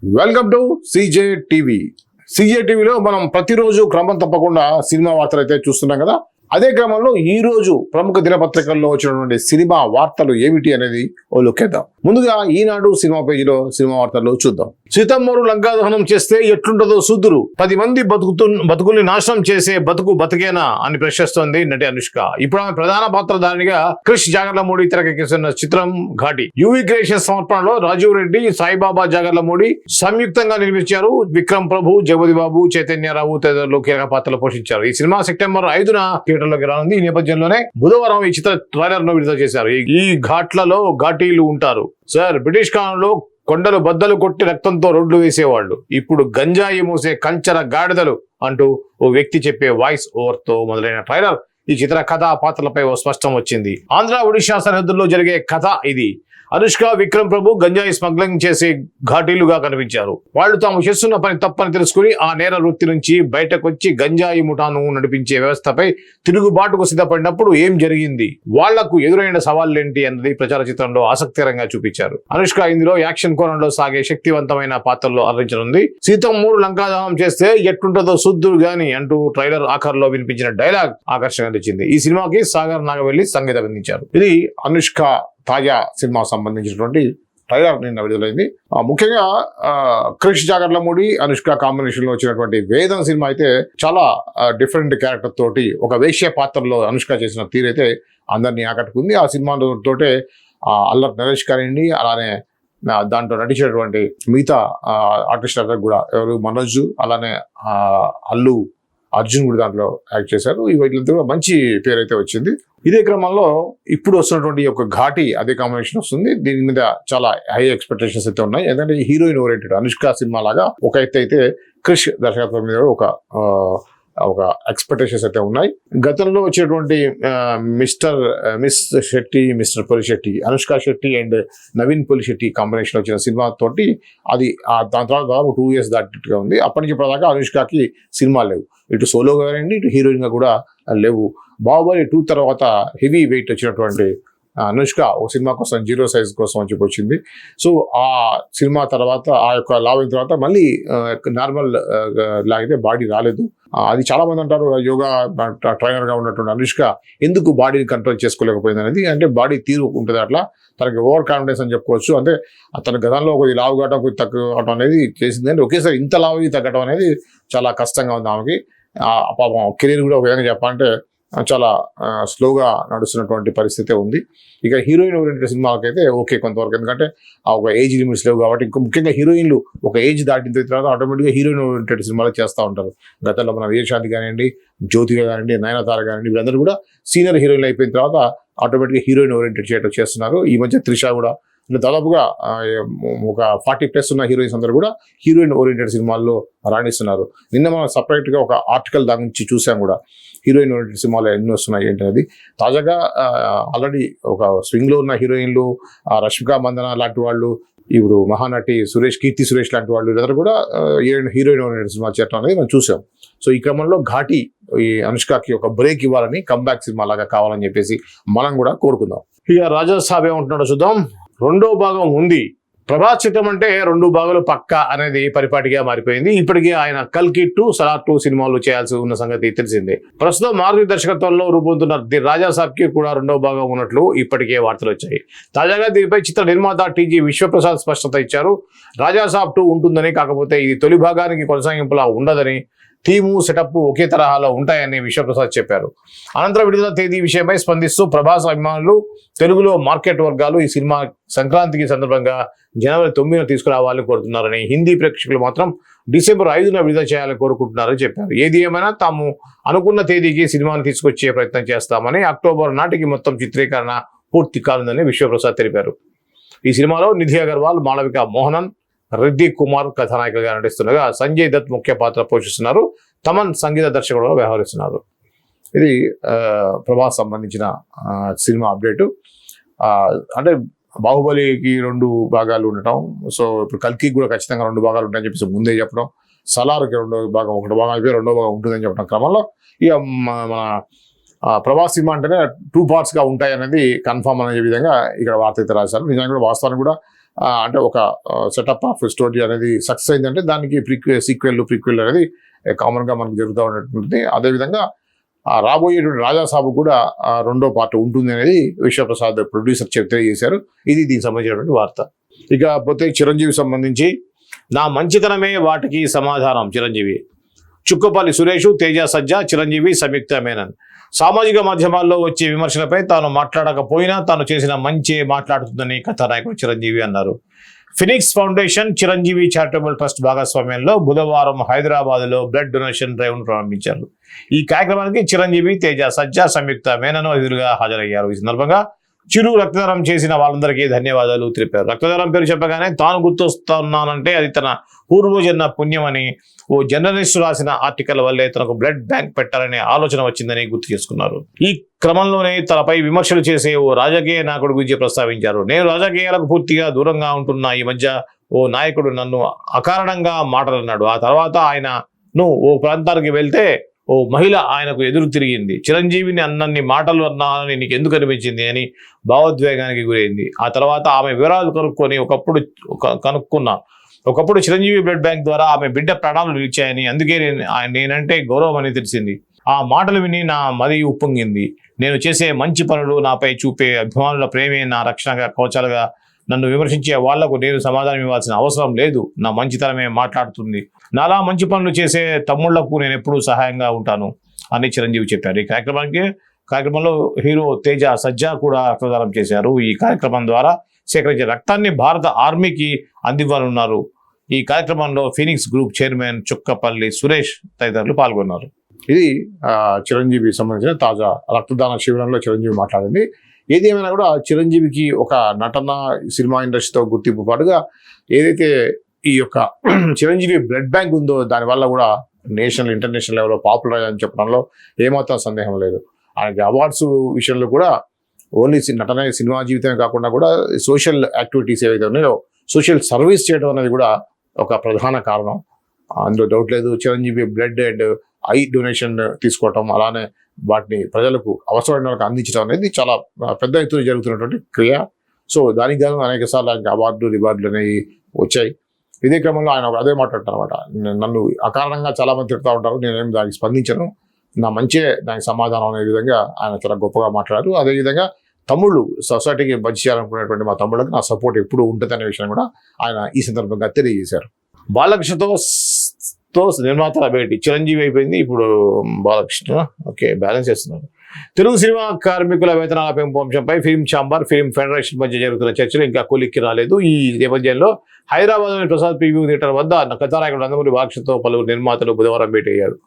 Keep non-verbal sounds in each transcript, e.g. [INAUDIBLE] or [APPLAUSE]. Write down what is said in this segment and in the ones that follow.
Welcome to CJ TV CJ టీవీలో మనం ప్రతిరోజు క్రమం తప్పకుండా సినిమా వార్తలు అయితే చూస్తున్నాం కదా. అదే క్రమంలో ఈ రోజు ప్రముఖ దినపత్రికల్లో వచ్చినటువంటి సినిమా వార్తలు ఏమిటి అనేది ఓ లొక్కేద్దాం ముందుగా ఈనాడు సినిమా పేజీలో సినిమా వార్తల్లో చూద్దాం. సీతమ్మూరు లంకా దహనం చేస్తే ఎట్లుంటుందో సూదురు. పది మంది బతుకుతు బతుకుల్ని నాశనం చేసే బతుకు బతికేనా అని ప్రశ్నిస్తోంది నటి అనుష్క. ఇప్పుడు ఆమె ప్రధాన పాత్రధారిగా క్రిష్ జాగర్లమూడి తెరకెక్కిస్తున్న చిత్రం ఘాటి. యువి క్రియేషన్ సమర్పణలో రాజీవ్ రెడ్డి సాయిబాబా జాగర్లమూడి సంయుక్తంగా నిర్మించారు విక్రమ్ ప్రభు జగపతి బాబు చైతన్యరావు తదితరులు కీలక పాత్రలు పోషించారు. ఈ సినిమా సెప్టెంబర్ ఐదున థియేటర్లోకి రానుంది. ఈ నేపథ్యంలోనే బుధవారం ఈ చిత్ర ట్రైలర్ను విడుదల చేశారు. ఈ- ఘాట్లలో ఘాటీలు ఉంటారు. సార్ బ్రిటిష్ కాలంలో కొండలు బద్దలు కొట్టి రక్తంతో రోడ్లు వేసేవాళ్ళు. ఇప్పుడు గంజాయి మూసే కంచర గాడిదలు అంటూ ఓ వ్యక్తి చెప్పే వాయిస్ ఓవర్తో మొదలైన ట్రైలర్ ఈ చిత్ర కథా పాత్రలపై ఓ స్పష్టం వచ్చింది. ఆంధ్ర ఒడిశా సరిహద్దుల్లో జరిగే కథ ఇది. అనుష్క విక్రమ్ ప్రభు గంజాయి స్మగ్లింగ్ చేసే ఘాటీలుగా కనిపించారు. వాళ్ళు తాము చేస్తున్న పని తప్పని తెలుసుకుని ఆ నేర వృత్తి నుంచి బయటకు వచ్చి గంజాయి ముఠాను నడిపించే వ్యవస్థపై తిరుగుబాటుకు సిద్ధపడినప్పుడు ఏం జరిగింది? వాళ్ళకు ఎదురైన సవాళ్ళేంటి అన్నది ప్రచార చిత్రంలో ఆసక్తికరంగా చూపించారు. అనుష్క ఇందులో యాక్షన్ కోణంలో సాగే శక్తివంతమైన పాత్రలో అలరించనుంది. సీతం మూడు లంకాదానం చేస్తే ఎట్టుంటుందో శుద్ధుడు గాని అంటూ ట్రైలర్ ఆఖర్లో వినిపించిన డైలాగ్ ఆకర్షణ తెచ్చింది. ఈ సినిమాకి సాగర్ నాగవెల్లి సంగీతం అందించారు. ఇది అనుష్క తాజా సినిమా సంబంధించినటువంటి ట్రైలర్ నిన్న విడుదలైంది. ముఖ్యంగా క్రిష్ జాగర్లమూడి అనుష్క కాంబినేషన్లో వచ్చినటువంటి వేదం సినిమా అయితే చాలా డిఫరెంట్ క్యారెక్టర్ తోటి ఒక వేశ్య పాత్రలో అనుష్క చేసిన తీరైతే అందరినీ ఆకట్టుకుంది. ఆ సినిమా తోటే అల్లర్ నరేష్ కానివ్వండి అలానే దాంట్లో నటించినటువంటి మిగతా ఆర్టిస్ట్ కూడా ఎవరు? మనోజ్ అలానే అల్లు అర్జున్ కూడా దాంట్లో యాక్ట్ చేశారు. ఈ వీటితో కూడా మంచి పేరు అయితే వచ్చింది. ఇదే క్రమంలో ఇప్పుడు వస్తున్నటువంటి ఒక ఘాటి అదే కాంబినేషన్ వస్తుంది. దీని మీద చాలా హై ఎక్స్పెక్టేషన్స్ అయితే ఉన్నాయి. ఎందుకంటే హీరోయిన్ ఓరియంటెడ్ అనుష్క సినిమా లాగా ఒక ఎత్తు అయితే క్రిష్ దర్శకత్వం మీద ఒక ఒక ఎక్స్పెక్టేషన్స్ అయితే ఉన్నాయి. గతంలో వచ్చేటువంటి mister miss Shetty mister Polishetty Anushka Shetty and Naveen Polishetty combination వచ్చిన సినిమా తోటి అది దాని తర్వాత దాదాపు టూ ఇయర్స్ దాటిగా ఉంది. అప్పటి నుంచి ఇప్పటిదాకా అనుష్కకి సినిమా లేవు. ఇటు సోలోగా కానివ్వండి ఇటు హీరోయిన్గా కూడా లేవు. బాహుబలి టూ తర్వాత హెవీ వెయిట్ వచ్చినటువంటి అనుష్క ఓ సినిమా కోసం జీరో సైజ్ కోసం అని చెప్పి వచ్చింది. సో ఆ సినిమా తర్వాత ఆ యొక్క లావైన తర్వాత మళ్ళీ నార్మల్ లాగితే బాడీ రాలేదు. అది చాలా మంది అంటారు యోగా ట్రైనర్గా ఉన్నటువంటి అనుష్క ఎందుకు బాడీని కంట్రోల్ చేసుకోలేకపోయింది అనేది? అంటే బాడీ తీరు ఉంటుంది అట్లా తనకి ఓవర్ కాన్ఫిడెన్స్ అని చెప్పుకోవచ్చు. అంటే తన గతంలో కొద్ది లావు కావడం కొద్ది తక్కువ అనేది చేసింది. అంటే ఒకేసారి ఇంత లావు తగ్గడం అనేది చాలా కష్టంగా ఉంది ఆమెకి. పాపం కెరీర్ కూడా ఒక విధంగా చెప్పాలంటే చాలా స్లోగా నడుస్తున్నటువంటి పరిస్థితి ఉంది. ఇక హీరోయిన్ ఓరియంటెడ్ సినిమాలకైతే ఓకే కొంతవరకు. ఎందుకంటే ఆ ఒక ఏజ్ లిమిట్స్ లేవు కాబట్టి ఇంకా ముఖ్యంగా హీరోయిన్లు ఒక ఏజ్ దాటిన తర్వాత ఆటోమేటిక్గా హీరోయిన్ ఓరియంటెడ్ సినిమాలు చేస్తూ ఉంటారు. గతంలో మన వీరశాంతి కానివ్వండి జ్యోతిగా కానివ్వండి నయనతార కానివ్వండి వీళ్ళందరూ కూడా సీనియర్ హీరోయిన్లు అయిపోయిన తర్వాత ఆటోమేటిక్గా హీరోయిన్ ఓరియంటెడ్ చేయడం చేస్తున్నారు. ఈ మధ్య త్రిష కూడా అంటే దాదాపుగా ఒక ఫార్టీ ప్లస్ ఉన్న హీరోయిన్స్ అందరూ కూడా హీరోయిన్ ఓరియంటెడ్ సినిమాల్లో రాణిస్తున్నారు. నిన్న మనం సపరేట్గా ఒక ఆర్టికల్ దాని నుంచి చూసాం కూడా. హీరోయిన్ ఓరియంటెడ్ సినిమాలు ఎన్ని వస్తున్నాయి ఏంటి అనేది తాజాగా ఆల్రెడీ ఒక స్వింగ్లో ఉన్న హీరోయిన్లు రష్మిక మందన లాంటి వాళ్ళు ఇప్పుడు మహానటి సురేష్ కీర్తి సురేష్ లాంటి వాళ్ళు వీళ్ళందరూ కూడా హీరోయిన్ హీరోయిన్ ఓరియంటెడ్ సినిమా చేయడం అనేది మనం చూసాం. సో ఈ క్రమంలో ఘాటి ఈ అనుష్కకి ఒక బ్రేక్ ఇవ్వాలని కంబ్యాక్ సినిమా లాగా కావాలని చెప్పేసి మనం కూడా కోరుకుందాం. ఇక రాజా సాబ్ ఏమంటున్నాడో చూద్దాం. రెండో భాగం ఉంది. ప్రభాస్ చిత్రం అంటే రెండు భాగాలు పక్క అనేది పరిపాటిగా మారిపోయింది. ఇప్పటికే ఆయన కల్కి టూ సలార్ టూ సినిమాలు చేయాల్సి ఉన్న సంగతి తెలిసిందే. ప్రస్తుతం మారుతి దర్శకత్వంలో రూపొందుతున్న ది రాజా సాబ్కి కూడా రెండో భాగం ఉన్నట్లు ఇప్పటికే వార్తలు వచ్చాయి. తాజాగా దీనిపై చిత్ర నిర్మాత టీజీ విశ్వప్రసాద్ స్పష్టత ఇచ్చారు. రాజా సాబ్ టూ ఉంటుందని కాకపోతే ఇది తొలి భాగానికి కొనసాగింపులా ఉండదని టీము సెటప్ ఒకే తరహాలో ఉంటాయని విశ్వప్రసాద్ చెప్పారు. అనంతరం విడుదల తేదీ విషయమై స్పందిస్తూ ప్రభాస్ అభిమానులు తెలుగులో మార్కెట్ వర్గాలు ఈ సినిమా సంక్రాంతికి సందర్భంగా జనవరి తొమ్మిదిన తీసుకురావాలని కోరుతున్నారని హిందీ ప్రేక్షకులు మాత్రం డిసెంబర్ ఐదున విడుదల చేయాలని కోరుకుంటున్నారని చెప్పారు. ఏది ఏమైనా తాము అనుకున్న తేదీకి సినిమాను తీసుకొచ్చే ప్రయత్నం చేస్తామని అక్టోబర్ నాటికి మొత్తం చిత్రీకరణ పూర్తి కానుందని విశ్వప్రసాద్ తెలిపారు. ఈ సినిమాలో నిధి అగర్వాల్ మాళవిక మోహనన్ రెడ్డి కుమార్ కథానాయకులుగా నటిస్తుండగా సంజయ్ దత్ ముఖ్య పాత్ర పోషిస్తున్నారు. తమన్ సంగీత దర్శకుడుగా వ్యవహరిస్తున్నారు. ఇది ప్రభాస్ సంబంధించిన సినిమా అప్డేటు. అంటే బాహుబలికి రెండు భాగాలు ఉండటం. సో ఇప్పుడు కల్కి కూడా ఖచ్చితంగా రెండు భాగాలు ఉంటాయని చెప్పేసి ముందే చెప్పడం. సలార్కి రెండో భాగం ఒకటి భాగం అయిపోయి రెండో భాగం ఉంటుందని చెప్పడం క్రమంలో. ఇక మన ప్రభాస్ సినిమా అంటేనే టూ పార్ట్స్గా ఉంటాయి అనేది కన్ఫర్మ్ అనే విధంగా ఇక్కడ వార్త అయితే రాశారు. నిజంగా కూడా వాస్తవానికి కూడా అంటే ఒక సెటప్ ఆఫ్ స్టోరీ అనేది సక్సెస్ అయిందంటే దానికి ప్రిక్వె సీక్వెల్ ప్రిక్వెల్ అనేది కామన్గా మనకు జరుగుతూ ఉన్నటువంటి అదేవిధంగా రాబోయేటువంటి రాజాసాబు కూడా రెండో పార్ట్ ఉంటుంది అనేది విశ్వప్రసాద్ ప్రొడ్యూసర్ తెలియజేశారు. ఇది దీనికి సంబంధించినటువంటి వార్త. ఇక పోతే చిరంజీవి సంబంధించి నా మంచితనమే వాటికి సమాధానం చిరంజీవి. చుక్కపల్లి సురేష్ తేజ సజ్జ చిరంజీవి సంయుక్త మేనన్. సామాజిక మాధ్యమాల్లో వచ్చే విమర్శలపై తాను మాట్లాడకపోయినా తాను చేసిన మంచి మాట్లాడుతుందని కథానాయకుడు చిరంజీవి అన్నారు. Phoenix foundation Chiranjeevi charitable trust భాగస్వామ్యంలో బుధవారం హైదరాబాద్లో బ్లడ్ డొనేషన్ డ్రైవ్ను ప్రారంభించారు. ఈ కార్యక్రమానికి చిరంజీవి తేజ సజ్జ సంయుక్త మేనను అతిథులుగా హాజరయ్యారు. ఈ సందర్భంగా చిరు రక్తదానం చేసిన వాళ్ళందరికీ ధన్యవాదాలు తెలిపారు. రక్తదానం పేరు చెప్పగానే తాను గుర్తొస్తున్నానంటే అది తన పూర్వజన్మ పుణ్యమని ఓ జర్నలిస్ట్ రాసిన ఆర్టికల్ వల్లే తనకు బ్లడ్ బ్యాంక్ పెట్టాలనే ఆలోచన వచ్చిందని గుర్తు చేసుకున్నారు. ఈ క్రమంలోనే తనపై విమర్శలు చేసే ఓ రాజకీయ నాయకుడు గురించి ప్రస్తావించారు. నేను రాజకీయాలకు పూర్తిగా దూరంగా ఉంటున్న ఈ మధ్య ఓ నాయకుడు నన్ను అకారణంగా మాటలన్నాడు ఆ తర్వాత ఆయనను ఓ ప్రాంతానికి వెళ్తే ఓ మహిళ ఆయనకు ఎదురు తిరిగింది. చిరంజీవిని అన్నన్ని మాటలు అన్నానని నీకు ఎందుకు అనిపించింది అని భావోద్వేగానికి గురైంది. ఆ తర్వాత ఆమె వివరాలు కనుక్కొని ఒకప్పుడు ఒక- కనుక్కున్నా. ఒకప్పుడు చిరంజీవి బ్లడ్ బ్యాంక్ ద్వారా ఆమె బిడ్డ ప్రాణాలు నిలిచాయని అందుకే నేను నేనంటే గౌరవం అని తెలిసింది. ఆ మాటలు విని నా మది ఉప్పొంగింది. నేను చేసే మంచి పనులు నాపై చూపే అభిమానుల ప్రేమే నా రక్షణగా కవచాలుగా నన్ను విమర్శించే వాళ్ళకు నేను సమాధానం ఇవ్వాల్సిన అవసరం లేదు. నా మంచితనమే మాట్లాడుతుంది. నాలా మంచి పనులు చేసే తమ్ముళ్ళకు నేను ఎప్పుడూ సహాయంగా ఉంటాను అని చిరంజీవి చెప్పారు. ఈ కార్యక్రమానికి కార్యక్రమంలో హీరో తేజ సజ్జా కూడా రక్తదానం చేశారు. ఈ కార్యక్రమం ద్వారా సేకరించే రక్తాన్ని భారత ఆర్మీకి అందివ్వనున్నారు. ఈ కార్యక్రమంలో Phoenix group chairman Chukkapalli Suresh తదితరులు పాల్గొన్నారు. ఇది చిరంజీవి సంబంధించిన తాజా రక్తదాన శిబిరంలో చిరంజీవి మాట్లాడింది. ఏది ఏమైనా కూడా చిరంజీవికి ఒక నటన సినిమా ఇండస్ట్రీతో గుర్తింపు పాటుగా ఏదైతే ఈ యొక్క [CLEARS THROAT] చిరంజీవి బ్లడ్ బ్యాంక్ ఉందో దానివల్ల కూడా నేషనల్ ఇంటర్నేషనల్ లెవెల్లో పాపులర్ అని చెప్పడంలో ఏమాత్రం సందేహం లేదు. ఆయనకి అవార్డ్స్ విషయంలో కూడా ఓన్లీ సి- నటన సినిమా జీవితమే కాకుండా కూడా సోషల్ యాక్టివిటీస్ ఏవైతే ఉన్నాయో సోషల్ సర్వీస్ చేయడం అనేది కూడా ఒక ప్రధాన కారణం. అందులో డౌట్ లేదు. Chiranjeevi blood and eye donation తీసుకోవటం అలానే వాటిని ప్రజలకు అవసరమైన వాళ్ళకి అందించడం అనేది చాలా పెద్ద ఎత్తున జరుగుతున్నటువంటి క్రియ. సో దానికి గాను అనేక సార్లు ఆయనకి అవార్డులు రివార్డులు అనేవి వచ్చాయి. ఇదే క్రమంలో ఆయన అదే మాట్లాడతారు అనమాట నన్ను అకారణంగా చాలామంది తిడతా ఉంటారు నేనేం దానికి స్పందించను. నా మంచే దానికి సమాధానం అనే విధంగా ఆయన చాలా గొప్పగా మాట్లాడారు. అదేవిధంగా తమ్ముళ్ళు సొసైటీకి మంచి చేయాలనుకునేటువంటి మా తమ్ముళ్ళకి నా సపోర్ట్ ఎప్పుడు ఉంటుంది అనే విషయం కూడా ఆయన ఈ సందర్భంగా తెలియజేశారు. బాలకృష్ణతో స్- తో నిర్మాతల భేటీ చిరంజీవి అయిపోయింది ఇప్పుడు బాలకృష్ణ. ఓకే బ్యాలెన్స్ చేస్తున్నారు. తెలుగు సినిమా కార్మికుల వేతనాల పెంపు అంశంపై ఫిల్మ్ ఛాంబర్ ఫిల్మ్ ఫెడరేషన్ మధ్య జరుగుతున్న చర్చలు ఇంకా కొలిక్కి రాలేదు. ఈ నేపథ్యంలో హైదరాబాద్లోని ప్రసాద్ పివ్యూ థియేటర్ వద్ద కథానాయకుడు నందమూరి బాలకృష్ణతో పలువురు నిర్మాతలు బుధవారం భేటీ అయ్యారు.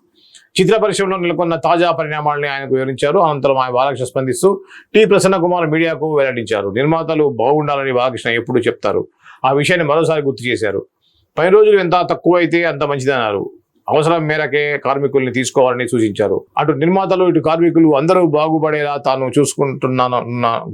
చిత్ర పరిశ్రమలో నెలకొన్న తాజా పరిణామాలని ఆయనకు వివరించారు. అనంతరం ఆయన బాలకృష్ణ స్పందిస్తూ టి ప్రసన్న కుమార్ మీడియాకు వెల్లడించారు. నిర్మాతలు బాగుండాలని బాలకృష్ణ ఎప్పుడు చెప్తారు. ఆ విషయాన్ని మరోసారి గుర్తు చేశారు. పై రోజులు ఎంత తక్కువ అయితే అంత మంచిదన్నారు అవసరం మేరకే కార్మికుల్ని తీసుకోవాలని సూచించారు. అటు నిర్మాతలు ఇటు కార్మికులు అందరూ బాగుపడేలా తాను చూసుకుంటున్నాను నా-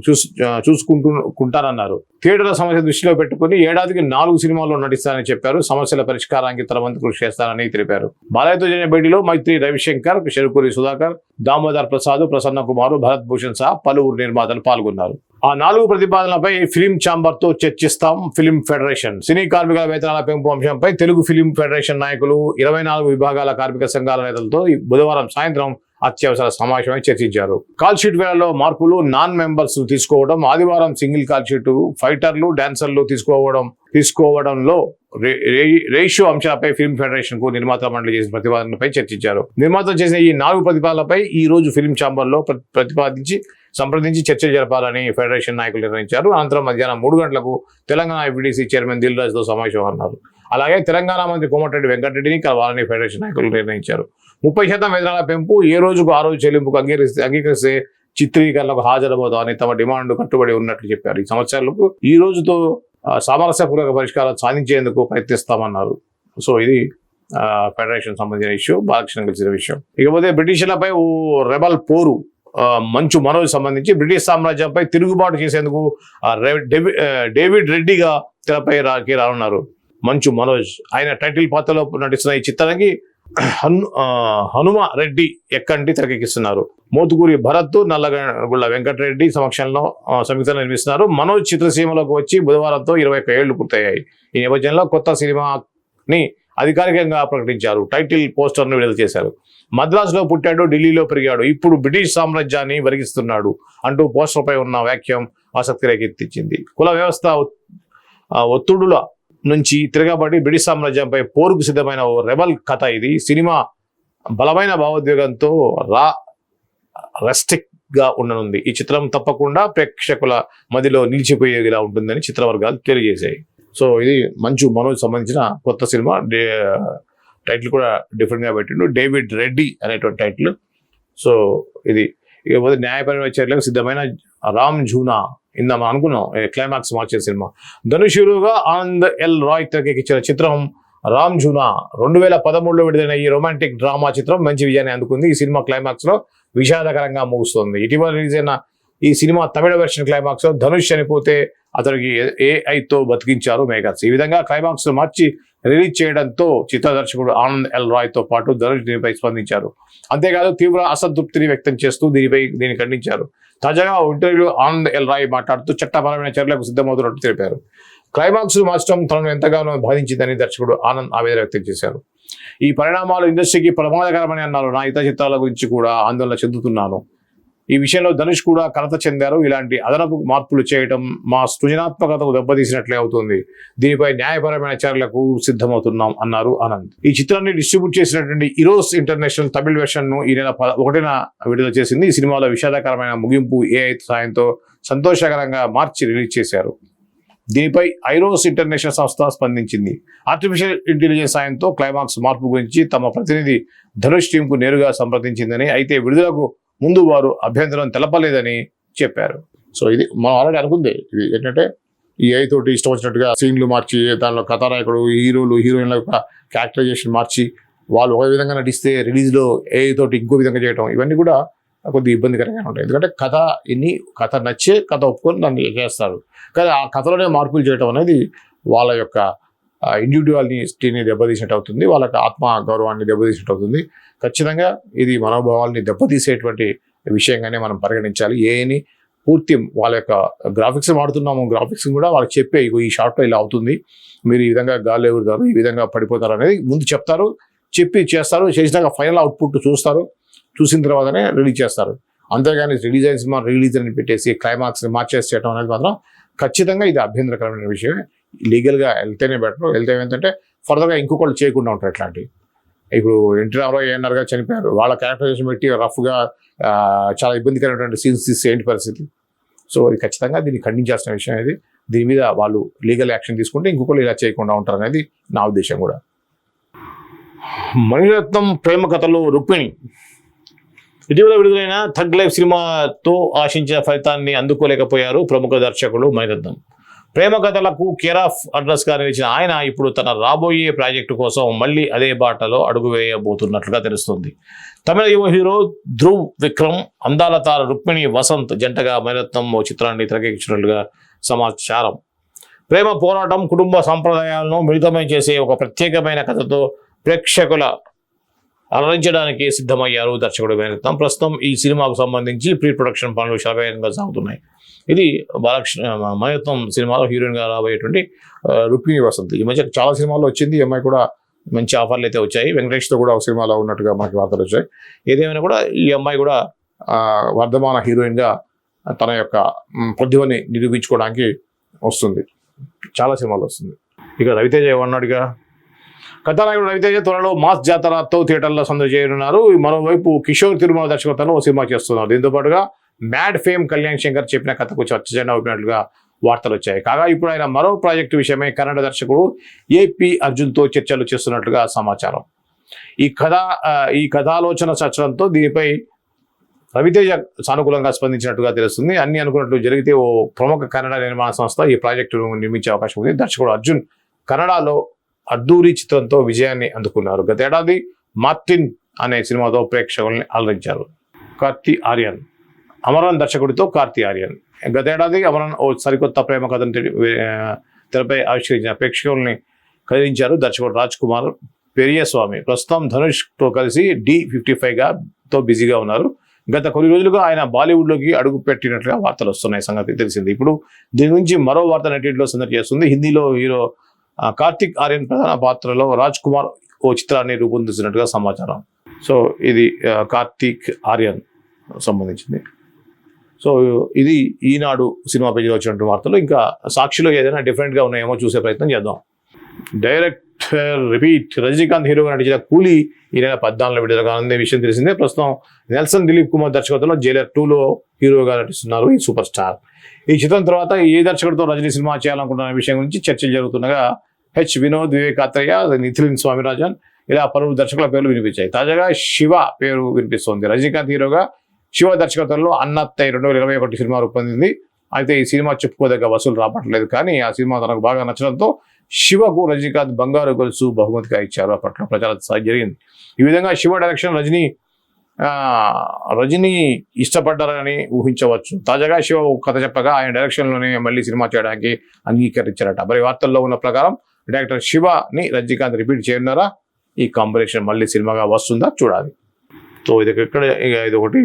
చూసుకుంటుంటానన్నారు థియేటర్ల సమస్య దృష్టిలో పెట్టుకుని ఏడాదికి నాలుగు సినిమాల్లో నటిస్తానని చెప్పారు. సమస్యల పరిష్కారానికి తన వంతు కృషి చేస్తానని తెలిపారు. బాలయ్యతో జరిగిన భేటీలో మైత్రి రవిశంకర్ చెరుకూరి సుధాకర్ దామోదర్ ప్రసాద్ ప్రసన్న కుమార్ భరత్ భూషణ్ సహా పలువురు నిర్మాతలు పాల్గొన్నారు. ఆ నాలుగు ప్రతిపాదనలపై ఫిలిం ఛాంబర్తో చర్చిస్తాం ఫిలిం ఫెడరేషన్. సినీ కార్మికుల వేతనాల పెంపు అంశంపై తెలుగు ఫిలిం ఫెడరేషన్ నాయకులు ఇరవై నాలుగు విభాగాల కార్మిక సంఘాల నేతలతో ఈ బుధవారం సాయంత్రం అత్యవసర సమావేశమై చర్చించారు. కాల్షీట్ వేళలో మార్పులు నాన్ మెంబర్స్ తీసుకోవడం ఆదివారం సింగిల్ కాల్షీట్ ఫైటర్లు డాన్సర్లు తీసుకోవడం తీసుకోవడంలో రే- రే- రేషియో అంశాలపై ఫిల్మ్ ఫెడరేషన్కు నిర్మాత మండలి చేసిన ప్రతిపాదనపై చర్చించారు. నిర్మాత చేసిన ఈ నాలుగు ప్రతిపాదనలపై ఈ రోజు ఫిల్మ్ ఛాంబర్లో ప్ర- ప్రతిపాదించి సంప్రదించి చర్చలు జరపాలని ఫెడరేషన్ నాయకులు నిర్ణయించారు. అనంతరం మధ్యాహ్నం మూడు గంటలకు తెలంగాణ ఐపీడీసీ చైర్మన్ దిల్ రాజుతో సమావేశం అన్నారు అలాగే తెలంగాణ మంత్రి కోమటిరెడ్డి వెంకటరెడ్డిని కలవాలని ఫెడరేషన్ నాయకులు నిర్ణయించారు. ముప్పై శాతం వేతనాల పెంపు ఏ రోజుకు ఆ రోజు చెల్లింపుకు అంగీకరిస్తే అంగీకరిస్తే చిత్రీకరణకు హాజరవుతామని తమ డిమాండ్ కట్టుబడి ఉన్నట్లు చెప్పారు. ఈ సమస్యలకు ఈ రోజుతో సామరస్యపూర్వక పరిష్కారం సాధించేందుకు ప్రయత్నిస్తామన్నారు. సో ఇది ఫెడరేషన్ సంబంధించిన ఇష్యూ బాలకృష్ణ కలిసిన విషయం. ఇకపోతే బ్రిటిషర్లపై ఓ రెబల్ పోరు మంచు మనోజ్ సంబంధించి బ్రిటిష్ సామ్రాజ్యంపై తిరుగుబాటు చేసేందుకు డేవిడ్ రెడ్డిగా తెరపై రాకి రానున్నారు. మంచు మనోజ్. ఆయన టైటిల్ పాత్రలో నటిస్తున్న ఈ చిత్రానికి హను హనుమ రెడ్డి ఎక్కంటి తెరకెక్కిస్తున్నారు. మోతుకూరి భరత్ నల్లగుళ్ళ వెంకటరెడ్డి సమక్షంలో ఆ, సంయుక్తంగా నిర్మిస్తున్నారు. మనోజ్ చిత్రసీమలోకి వచ్చి బుధవారంతో ఇరవై ఒక్క ఏళ్ళు పూర్తయ్యాయి. ఈ నేపథ్యంలో కొత్త సినిమాని అధికారికంగా ప్రకటించారు. టైటిల్ పోస్టర్ను విడుదల చేశారు. మద్రాసులో పుట్టాడు ఢిల్లీలో పెరిగాడు. ఇప్పుడు బ్రిటిష్ సామ్రాజ్యాన్ని వరిగిస్తున్నాడు అంటూ పోస్టర్పై ఉన్న వాక్యం ఆసక్తి రేకెత్తించింది కుల వ్యవస్థ ఒత్తుడుల ఒత్తిడుల నుంచి తిరగబడి బ్రిటిష్ సామ్రాజ్యంపై పోరుకు సిద్ధమైన ఓ రెబల్ కథ ఇది. సినిమా బలమైన భావోద్వేగంతో రా రెస్టిక్గా ఉండనుంది. ఈ చిత్రం తప్పకుండా ప్రేక్షకుల మదిలో నిలిచిపోయేలా ఉంటుందని చిత్రవర్గాలు తెలియజేశాయి. సో ఇది మంచు మనోజ్ సంబంధించిన కొత్త సినిమా. డే- టైటిల్ కూడా డిఫరెంట్గా పెట్టిండు. డేవిడ్ రెడ్డి అనేటువంటి టైటిల్. సో ఇది ఇకపోతే న్యాయపరమైన చర్యలకు సిద్ధమైన రామ్ జూనా ఇందా మనం అనుకున్నాం క్లైమాక్స్ మార్చే సినిమా. ధనుష్ హీరోగా ఆనంద్ ఎల్ రాయ్ తెరకెక్కించిన చిత్రం రామ్ జూనా. రెండు వేల పదమూడులో విడుదలైన ఈ రొమాంటిక్ డ్రామా చిత్రం మంచి విజయాన్ని అందుకుంది. ఈ సినిమా క్లైమాక్స్లో విషాదకరంగా ముగుస్తుంది. ఇటీవల రిలీజ్ అయిన ఈ cinema Tamil version climax Dhanush చనిపోతే అతనికి ఏఐతో బతికించారు మేకర్స్ ఈ విధంగా క్లైమాక్స్ మార్చి రిలీజ్ చేయడంతో చిత్ర దర్శకుడు ఆనంద్ ఎల్ రాయ్తో పాటు ధనుష్ దీనిపై స్పందించారు. అంతేకాదు తీవ్ర అసంతృప్తిని వ్యక్తం చేస్తూ దీనిపై దీన్ని ఖండించారు. తాజాగా ఇంటర్వ్యూలో ఆనంద్ ఎల్ రాయ్ మాట్లాడుతూ చట్టపరమైన చర్యలకు సిద్ధమవుతున్నట్టు తెలిపారు. క్లైమాక్స్ మార్చడం తనను ఎంతగానో బాధించిందని దర్శకుడు ఆనంద్ ఆవేదన వ్యక్తం చేశారు. ఈ పరిణామాలు ఇండస్ట్రీకి ప్రమాదకరమని అన్నారు. నా ఇతర చిత్రాల గురించి కూడా ఆందోళన చెందుతున్నాను. ఈ విషయంలో ధనుష్ కూడా కలత చెందారు. ఇలాంటి అదనపు మార్పులు చేయడం మా సృజనాత్మకతకు దెబ్బతీసినట్లే అవుతుంది. దీనిపై న్యాయపరమైన చర్యలకు సిద్ధమవుతున్నాం అన్నారు ఆనంద్. ఈ చిత్రాన్ని డిస్ట్రిబ్యూట్ చేసినటువంటి ఇరోస్ ఇంటర్నేషనల్ తమిళ వెర్షన్ను ఈ నెల ఒకటిన విడుదల చేసింది. ఈ సినిమాలో విషాదకరమైన ముగింపు ఏఐ సాయంతో సంతోషకరంగా మార్చి రిలీజ్ చేశారు. దీనిపై ఐరోస్ ఇంటర్నేషనల్ సంస్థ స్పందించింది. ఆర్టిఫిషియల్ ఇంటెలిజెన్స్ సాయంతో క్లైమాక్స్ మార్పు గురించి తమ ప్రతినిధి ధనుష్ టీంకు నేరుగా సంప్రదించిందని అయితే విడుదలకు ముందు వారు అభ్యంతరం తెలపలేదని చెప్పారు. సో ఇది మనం ఆల్రెడీ అనుకుంది. ఇది ఏంటంటే ఈ ఐ తోటి ఇష్టం వచ్చినట్టుగా సీన్లు మార్చి దానిలో కథానాయకుడు హీరోలు హీరోయిన్ల యొక్క క్యారెక్టరైజేషన్ మార్చి వాళ్ళు ఒక విధంగా నటిస్తే రిలీజ్లో ఏ తోటి ఇంకో విధంగా చేయడం ఇవన్నీ కూడా కొద్దిగా ఇబ్బందికరంగా ఉంటాయి. ఎందుకంటే కథ ఇన్ని కథ నచ్చే కథ ఒప్పుకొని దాన్ని చేస్తారు. కానీ ఆ కథలోనే మార్పులు చేయడం అనేది వాళ్ళ యొక్క ఇండివిజువాలిటీని దెబ్బతీసినట్టు అవుతుంది వాళ్ళకి ఆత్మ గౌరవాన్ని దెబ్బతీసినట్టు అవుతుంది. ఖచ్చితంగా ఇది మనోభావాల్ని దెబ్బతీసేటువంటి విషయంగానే మనం పరిగణించాలి. ఏని పూర్తి వాళ్ళ యొక్క గ్రాఫిక్స్ వాడుతున్నాము గ్రాఫిక్స్ కూడా వాళ్ళకి చెప్పే ఇగో ఈ షార్ట్లో ఇలా అవుతుంది మీరు ఈ విధంగా గాలి ఎగురుతారు ఈ విధంగా పడిపోతారు అనేది ముందు చెప్తారు చెప్పి చేస్తారు చేసినాక ఫైనల్ అవుట్పుట్ చూస్తారు చూసిన తర్వాతనే రిలీజ్ చేస్తారు. అంతేగాని రిలీజ్ అయిన సినిమా రిలీజ్ అని పెట్టేసి క్లైమాక్స్ని మార్చేసి చేయడం అనేది మాత్రం ఖచ్చితంగా ఇది అభ్యంతరకరమైన విషయమే. లీగల్గా వెళ్తేనే బెటర్ వెళ్తే ఏంటంటే ఫర్దర్గా ఇంకొకళ్ళు చేయకుండా ఉంటారు ఇట్లాంటివి. ఇప్పుడు ఎన్టీ రామారావు ఏఎన్ఆర్గా చనిపోయారు. వాళ్ళ క్యారెక్టరైజేషన్ పెట్టి రఫ్గా చాలా ఇబ్బందికరమైనటువంటి సీన్స్ తీస్తే ఏంటి పరిస్థితి. సో ఇది ఖచ్చితంగా దీన్ని ఖండించాల్సిన విషయం అనేది దీని మీద వాళ్ళు లీగల్ యాక్షన్ తీసుకుంటే ఇంకొకరు ఇలా చేయకుండా ఉంటారు అనేది నా ఉద్దేశం కూడా. మణిరత్నం ప్రేమ కథలో రుక్మిణి. ఇటీవల విడుదలైన థగ్ లైఫ్ సినిమాతో ఆశించిన ఫలితాన్ని అందుకోలేకపోయారు ప్రముఖ దర్శకుడు మణిరత్నం. ప్రేమ కథలకు కేర్ ఆఫ్ అడ్రస్గా నిలిచిన ఆయన ఇప్పుడు తన రాబోయే ప్రాజెక్టు కోసం మళ్ళీ అదే బాటలో అడుగు వేయబోతున్నట్లుగా తెలుస్తుంది. తమిళ యువ హీరో ధ్రువ్ విక్రమ్ అందాల తార రుక్మిణి వసంత్ జంటగా మైనత్నం ఓ చిత్రాన్ని తెరకెక్కించినట్లుగా సమాచారం. ప్రేమ పోరాటం కుటుంబ సంప్రదాయాలను మిళితమై చేసే ఒక ప్రత్యేకమైన కథతో ప్రేక్షకుల అలరించడానికి సిద్ధమయ్యారు దర్శకుడు మణిరత్నం ప్రస్తుతం ఈ సినిమాకు సంబంధించి ప్రీ ప్రొడక్షన్ పనులు శరవేగంగా సాగుతున్నాయి. ఇది బాలకృష్ణ మణిరత్నం సినిమాలో హీరోయిన్గా రాబోయేటువంటి రుక్మిణి వసంత్. ఈ మధ్య చాలా సినిమాల్లో వచ్చింది ఈ అమ్మాయి కూడా మంచి ఆఫర్లు అయితే వచ్చాయి. వెంకటేష్తో కూడా ఒక సినిమాలో ఉన్నట్టుగా మనకి వార్తలు వచ్చాయి. ఏదేమైనా కూడా ఈ అమ్మాయి కూడా ఆ, వర్ధమాన హీరోయిన్గా తన యొక్క ప్రతిభని నిరూపించుకోవడానికి వస్తుంది. చాలా సినిమాలు వస్తుంది. ఇక రవితేజ ఏమన్నాడుగా? కథానాయకుడు రవితేజ త్వరలో మాస్ జాతరతో థియేటర్లో సందడి చేయనున్నారు. మరోవైపు కిషోర్ తిరుమల దర్శకత్వంలో సినిమా చేస్తున్నారు. దీంతో పాటుగా మ్యాడ్ ఫేమ్ కళ్యాణ్ శంకర్ చెప్పిన కథకు చర్చ జెండా ఊపినట్లుగా వార్తలు వచ్చాయి. కాగా ఇప్పుడు ఆయన మరో ప్రాజెక్టు విషయమై కన్నడ దర్శకుడు ఏపీ అర్జున్తో చర్చలు చేస్తున్నట్లుగా సమాచారం. ఈ కథ ఈ కథాలోచన చర్చడంతో దీనిపై రవితేజ సానుకూలంగా స్పందించినట్టుగా తెలుస్తుంది. అన్ని అనుకున్నట్లు జరిగితే ఓ ప్రముఖ కన్నడ నిర్మాణ సంస్థ ఈ ప్రాజెక్టును నిర్మించే అవకాశం ఉంది. దర్శకుడు అర్జున్ కన్నడలో అద్దూరి చిత్రంతో విజయాన్ని అందుకున్నారు. గతేడాది మార్టిన్ అనే సినిమాతో ప్రేక్షకుల్ని అలరించారు. కార్తీ ఆర్యన్. అమరన్ దర్శకుడితో కార్తీ ఆర్యన్. గతేడాది అమరన్ ఓ సరికొత్త ప్రేమ కథను తెరపై ఆవిష్కరించిన ప్రేక్షకుల్ని కదిలించారు దర్శకుడు రాజ్ కుమార్ పెరియస్వామి. ప్రస్తుతం ధనుష్తో కలిసి డి ఫిఫ్టీ ఫైవ్గా తో బిజీగా ఉన్నారు. గత కొన్ని రోజులుగా ఆయన బాలీవుడ్లోకి అడుగు పెట్టినట్లుగా వార్తలు వస్తున్నాయి. సంగతి తెలిసింది. ఇప్పుడు దీని గురించి మరో వార్త నెట్లో సందడి చేస్తుంది. హిందీలో హీరో కార్తిక్ ఆర్యన్ ప్రధాన పాత్రలో రాజ్ కుమార్ ఓ చిత్రాన్ని రూపొందిస్తున్నట్టుగా సమాచారం. సో ఇది కార్తీక్ ఆర్యన్ సంబంధించింది. సో ఇది ఈనాడు సినిమా పేజీలో వచ్చినటువంటి వార్తలు. ఇంకా సాక్షిలో ఏదైనా డిఫరెంట్గా ఉన్నాయేమో చూసే ప్రయత్నం చేద్దాం. డైరెక్టర్ రిపీట్ uh, రజనీకాంత్ హీరోగా నటించిన కూలీ ఈ నెల పద్నాలుగులో విడుదల కానుందే. విషయం తెలిసిందే. ప్రస్తుతం నెల్సన్ దిలీప్ కుమార్ దర్శకత్వంలో జైలర్ టూలో హీరోగా నటిస్తున్నారు ఈ సూపర్ స్టార్ ఈ చిత్రం తర్వాత ఏ దర్శకుడితో రజనీ సినిమా చేయాలనుకుంటున్న విషయం గురించి చర్చలు జరుగుతుండగా హెచ్ వినోద్ వివేకాత్రయ్య నిథిలిన్ స్వామిరాజన్ ఇలా పలువురు దర్శకుల పేర్లు వినిపించాయి. తాజాగా శివ పేరు వినిపిస్తోంది. రజనీకాంత్ హీరోగా శివ దర్శకత్వంలో అన్నత్తయ్య రెండు వేల ఇరవై ఒకటి సినిమా రూపొందింది. అయితే ఈ సినిమా చెప్పుకోదగ్గ వసూలు రాబట్టలేదు కానీ ఆ సినిమా తనకు బాగా నచ్చడంతో శివకు రజనీకాంత్ బంగారు గొలుసు బహుమతిగా ఇచ్చారు. అప్పట్లో ప్రచారం జరిగింది. ఈ విధంగా శివ డైరెక్షన్ రజనీ రజనీ ఇష్టపడ్డారని ఊహించవచ్చు. తాజాగా శివ కథ చెప్పగా ఆయన డైరెక్షన్లోనే మళ్ళీ సినిమా చేయడానికి అంగీకరించారట. మరి వార్తల్లో ఉన్న ప్రకారం డైరెక్టర్ శివని రజనీకాంత్ రిపీట్ చేయనున్నారా? ఈ కాంబినేషన్ మళ్ళీ సినిమాగా వస్తుందా? చూడాలి. సో ఇది ఇక్కడ ఇక ఇది ఒకటి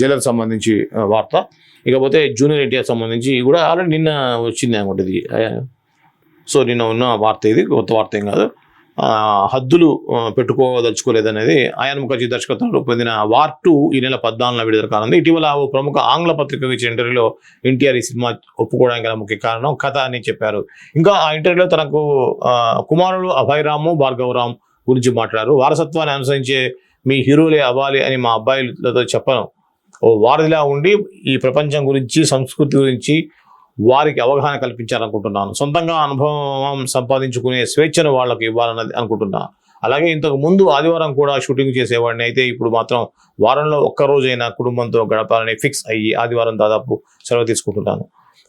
జైలర్ సంబంధించి వార్త. ఇకపోతే జూనియర్ ఎన్టీఆర్ సంబంధించి కూడా ఆల్రెడీ నిన్న వచ్చింది అనమాట ఇది. సో నిన్న ఉన్న వార్త ఇది కొత్త వార్త ఏం కాదు. హద్దులు పెట్టుకోదలుచుకోలేదనేది ఆయాన్ ముఖర్జీ దర్శకత్వంలో పొందిన వార్ టూ ఈ నెల పద్నాలుగున విడుదల కానుంది. ఇటీవల ఓ ప్రముఖ ఆంగ్ల పత్రికకు ఇచ్చిన ఇంటర్వ్యూలో ఎన్టీఆర్ ఈ సినిమా ఒప్పుకోవడానికి గల ముఖ్య కారణం కథ అని చెప్పారు. ఇంకా ఆ ఇంటర్వ్యూలో తనకు కుమారుడు అభయరాము భార్గవరామ్ గురించి మాట్లాడారు. వారసత్వాన్ని అనుసరించే మీ హీరోలే అవ్వాలి అని మా అబ్బాయిలతో చెప్పను. ఓ వారిలా ఉండి ఈ ప్రపంచం గురించి సంస్కృతి గురించి వారికి అవగాహన కల్పించాలనుకుంటున్నాను. సొంతంగా అనుభవం సంపాదించుకునే స్వేచ్ఛను వాళ్ళకు ఇవ్వాలన్నది అనుకుంటున్నాను అలాగే ఇంతకు ముందు ఆదివారం కూడా షూటింగ్ చేసేవాడిని. అయితే ఇప్పుడు మాత్రం వారంలో ఒక్కరోజైనా కుటుంబంతో గడపాలని ఫిక్స్ అయ్యి ఆదివారం దాదాపు సెలవు తీసుకుంటున్నాను.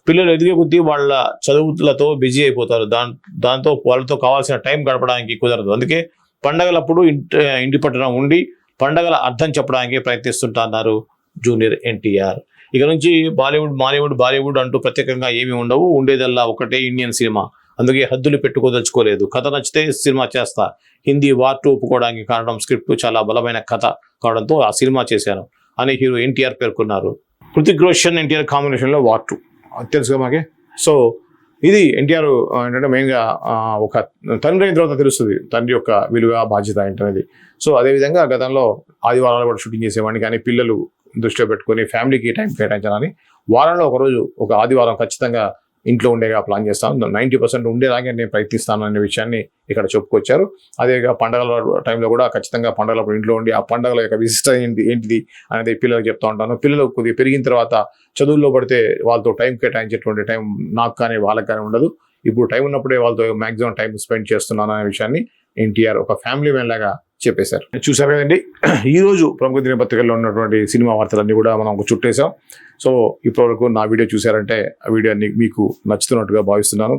పిల్లలు ఎదిగే కొద్దీ వాళ్ళ చదువులతో బిజీ అయిపోతారు. దాని దాంతో వాళ్ళతో కావాల్సిన టైం గడపడానికి కుదరదు. అందుకే పండగలప్పుడు ఇంటి ఇంటి పట్టణం ఉండి పండగల అర్థం చెప్పడానికి ప్రయత్నిస్తుంటున్నారు జూనియర్ ఎన్టీఆర్. ఇక నుంచి బాలీవుడ్ మాలీవుడ్ బాలీవుడ్ అంటూ ప్రత్యేకంగా ఏమీ ఉండవు. ఉండేదల్లా ఒకటే ఇండియన్ సినిమా. అందుకే హద్దులు పెట్టుకోదలుచుకోలేదు. కథ నచ్చితే సినిమా చేస్తా. హిందీ వార్టు ఒప్పుకోవడానికి కారణం స్క్రిప్ట్ చాలా బలమైన కథ కావడంతో ఆ సినిమా చేశాను అని హీరో ఎన్టీఆర్ పేర్కొన్నారు. హృతిక్ రోషన్ ఎన్టీఆర్ కాంబినేషన్లో వార్ టూ. తెలుసుగా మాకే? సో ఇది ఎన్టీఆర్ ఏంటంటే మెయిన్గా ఒక తండ్రి అయిన తర్వాత తెలుస్తుంది తండ్రి యొక్క విలువ బాధ్యత ఏంటనేది. సో అదేవిధంగా గతంలో ఆదివారాలు కూడా షూటింగ్ చేసేవాడిని కానీ పిల్లలు దృష్టిలో పెట్టుకొని ఫ్యామిలీకి టైం కేటాయించాలని వారంలో ఒకరోజు ఒక ఆదివారం ఖచ్చితంగా ఇంట్లో ఉండేగా ప్లాన్ చేస్తాను. నైంటీ పర్సెంట్ ఉండేలాగే నేను ప్రయత్నిస్తాను అనే విషయాన్ని ఇక్కడ చెప్పుకొచ్చారు. అదేగా పండగల టైంలో కూడా ఖచ్చితంగా పండగలప్పుడు ఇంట్లో ఉండి ఆ పండగల యొక్క విశిష్టత ఏంటి ఏంటిది అనేది పిల్లలకు చెప్తా ఉంటాను. పిల్లలు కొద్దిగా పెరిగిన తర్వాత చదువుల్లో పడితే వాళ్ళతో టైం కేటాయించేటువంటి టైం నాకు కానీ వాళ్ళకి కానీ ఉండదు. ఇప్పుడు టైం ఉన్నప్పుడే వాళ్ళతో మ్యాక్సిమం టైం స్పెండ్ చేస్తున్నాను అనే విషయాన్ని ఎన్టీఆర్ ఒక ఫ్యామిలీ మ్యాన్ లాగా చెప్పేశారు. చూసారు కదండి. ఈరోజు రోజు ప్రముఖ దినపత్రికల్లో ఉన్నటువంటి సినిమా వార్తలన్నీ కూడా మనం ఒక చుట్టేసాం సో ఇప్పటివరకు నా వీడియో చూసారంటే ఆ వీడియో అన్ని మీకు నచ్చుతున్నట్టుగా భావిస్తున్నాను.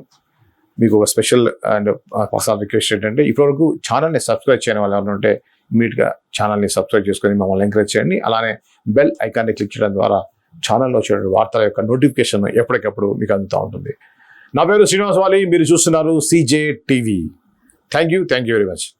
మీకు ఒక స్పెషల్ అండ్ పర్సనల్ రిక్వెస్ట్ ఏంటంటే ఇప్పటివరకు ఛానల్ని సబ్స్క్రైబ్ చేయని వాళ్ళు ఉంటే ఇమీడియట్గా ఛానల్ని సబ్స్క్రైబ్ చేసుకొని మమ్మల్ని ఎంకరేజ్ చేయండి. అలానే బెల్ ఐకాన్ని క్లిక్ చేయడం ద్వారా ఛానల్లో వచ్చే వార్తల యొక్క నోటిఫికేషన్ ఎప్పటికప్పుడు మీకు అందుతూ ఉంటుంది. నా పేరు శ్రీనివాస్ వాలి. మీరు చూస్తున్నారు CJ TV. Thank you thank you very much.